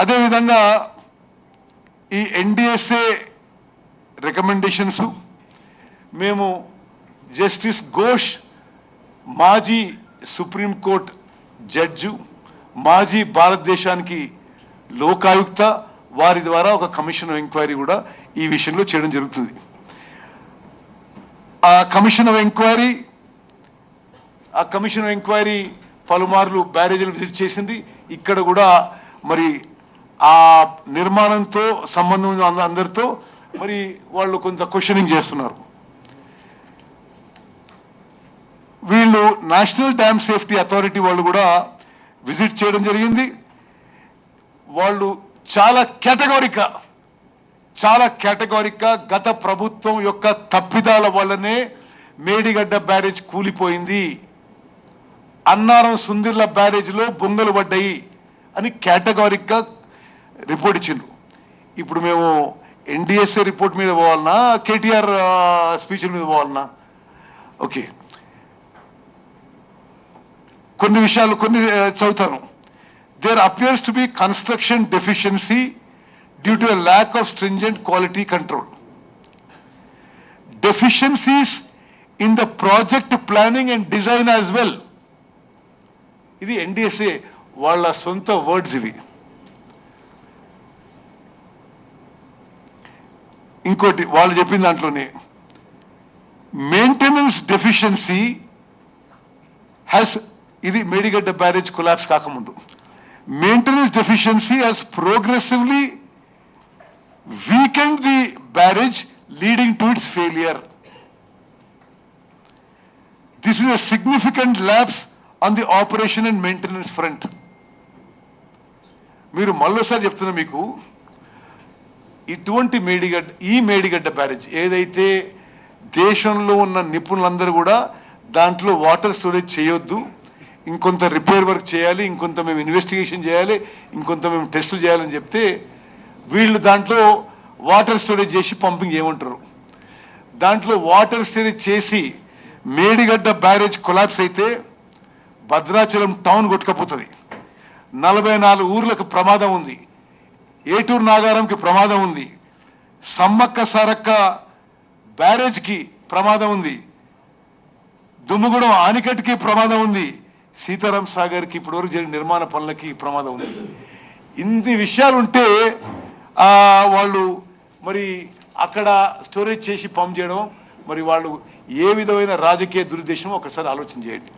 అదేవిధంగా ఈ NDSA recommendations మేము జస్టిస్ ఘోష్ మాజీ సుప్రీంకోర్టు జడ్జు మాజీ భారతదేశానికి లోకాయుక్త వారి ద్వారా ఒక కమిషన్ ఎంక్వైరీ కూడా ఈ విషయంలో చేయడం జరుగుతుంది. ఆ కమిషన్ ఆఫ్ ఎంక్వైరీ ఆ కమిషన్ ఆఫ్ ఎంక్వైరీ పలుమార్లు బ్యారేజీలు విజిట్ చేసింది. ఇక్కడ కూడా మరి ఆ నిర్మాణంతో సంబంధం ఉంది అందరితో మరి వాళ్ళు కొంత క్వశ్చనింగ్ చేస్తున్నారు. వీళ్ళు నేషనల్ డ్యామ్ సేఫ్టీ అథారిటీ వాళ్ళు కూడా విజిట్ చేయడం జరిగింది. వాళ్ళు చాలా కేటగారిక్గా చాలా కేటగారిక్గా గత ప్రభుత్వం యొక్క తప్పిదాల వల్లనే మేడిగడ్డ బ్యారేజ్ కూలిపోయింది. అన్నారం సుందిర్ల బ్యారేజ్లో బొంగలు పడ్డాయి అని కేటగారిక్గా రిపోర్ట్ ఇచ్చిండ్రు. ఇప్పుడు మేము ఎన్డిఎస్ఏ రిపోర్ట్ మీద పోవాలన్నా కేటీఆర్ స్పీచ్ మీద పోవాలన్నా. ఓకే కొన్ని విషయాలు కొన్ని చదువుతాను. There appears to be construction deficiency due to lack of stringent quality control deficiencies in the project planning and design as well ఇది ఎన్డిఎస్ఏ వాళ్ళ సొంత వర్డ్స్ ఇవి. ఇంకోటి వాళ్ళు చెప్పిన దాంట్లోనే మెయింటెనెన్స్ డెఫిషియన్సీ హ్యాస్ ఇది మేడిగడ్డ బ్యారేజ్ కొలాప్స్ కాకముందు. Maintenance deficiency has progressively weakened the barrage leading to its failure this is a significant lapse on the operation and maintenance front మీరు మళ్ళోసారి చెప్తున్నా మీకు ఇటువంటి మేడిగడ్డ ఈ మేడిగడ్డ బ్యారేజ్ ఏదైతే దేశంలో ఉన్న నిపుణులందరూ కూడా దాంట్లో వాటర్ స్టోరేజ్ చేయొద్దు ఇంకొంత రిపేర్ వర్క్ చేయాలి ఇంకొంత మేము ఇన్వెస్టిగేషన్ చేయాలి ఇంకొంత మేము టెస్టులు చేయాలని చెప్తే వీళ్ళు దాంట్లో వాటర్ స్టోరేజ్ చేసి పంపింగ్ చేయమంటారు దాంట్లో వాటర్ స్టోరేజ్ చేసి మేడిగడ్డ బ్యారేజ్ కొలాప్స్ అయితే భద్రాచలం టౌన్ కొట్టుకపోతుంది. నలభై నాలుగు ఊర్లకు ప్రమాదం ఉంది. ఏటూరు నాగారంకి ప్రమాదం ఉంది. సమ్మక్క సారక్క బ్యారేజ్కి ప్రమాదం ఉంది. దుమ్ముగూడెం ఆనికట్టుకి ప్రమాదం ఉంది. సీతారాం సాగర్కి ఇప్పటివరకు జరిగిన నిర్మాణ పనులకి ప్రమాదం ఉంది. ఇన్ని విషయాలు ఉంటే వాళ్ళు మరి అక్కడ స్టోరేజ్ చేసి పంప్ చేయడం మరి వాళ్ళు ఏ విధమైన రాజకీయ దురుద్దేశం ఒకసారి ఆలోచన చేయండి.